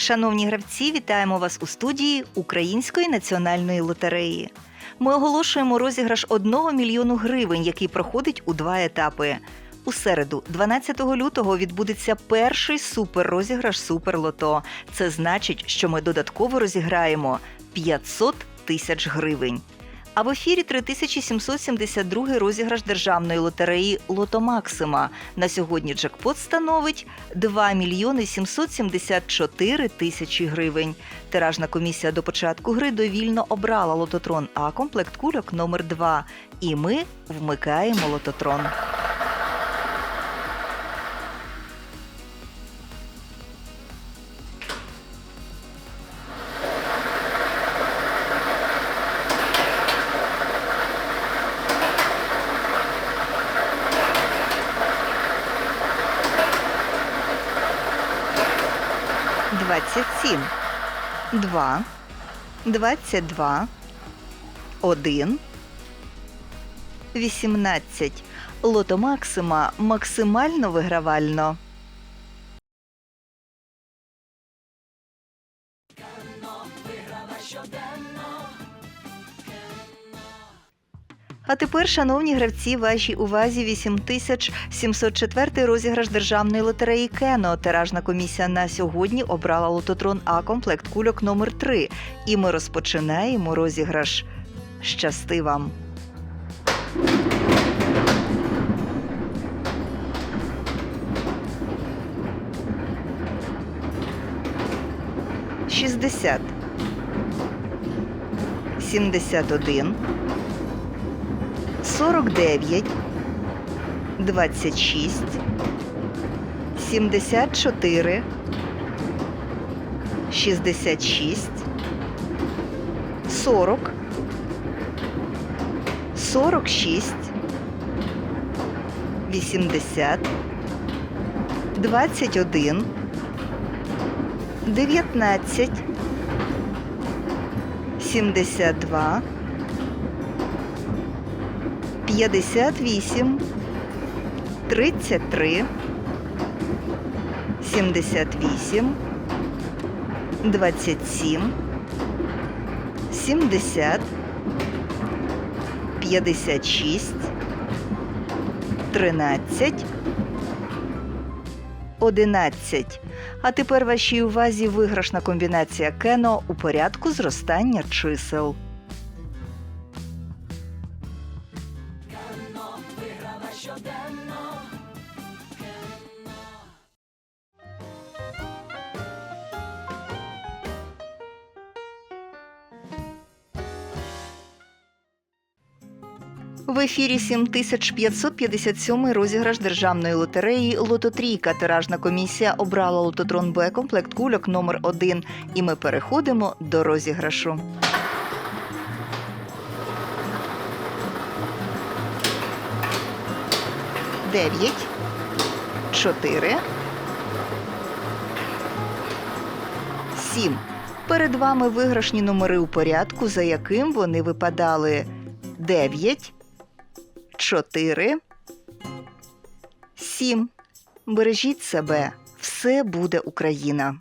Шановні гравці, вітаємо вас у студії Української національної лотереї. Ми оголошуємо розіграш 1 мільйону гривень, який проходить у два етапи. У середу, 12 лютого, відбудеться перший суперрозіграш Суперлото. Це значить, що ми додатково розіграємо 500 тисяч гривень. А в ефірі 3772 розіграш державної лотереї Лото Максима. На сьогодні джекпот становить 2 мільйони 774 тисячі гривень. Тиражна комісія до початку гри довільно обрала лототрон А комплект кульок номер 2 І ми вмикаємо лототрон. Двадцять сім, два, двадцять два, один, вісімнадцять. Лото Максима максимально вигравально. А тепер, шановні гравці, вашій увазі 8704 розіграш державної лотереї Кено. Тиражна комісія на сьогодні обрала лототрон А комплект кульок номер 3 І ми розпочинаємо розіграш. Щасти вам! Шістдесят. Сімдесят один. 49, 26, 74, 66, 40, 46, 80, 21, 19, 72, 58, 33, 78, 27, 70, 56, 13, 11. А тепер вашій увазі виграшна комбінація кено у порядку зростання чисел. В ефірі 7557 розіграш державної лотереї Лототрійка. Тиражна комісія обрала лототрон Б комплект кульок номер 1 І ми переходимо до розіграшу. Дев'ять, чотири, сім. Перед вами виграшні номери у порядку, за яким вони випадали 9, 4, 7. Бережіть себе. Все буде Україна.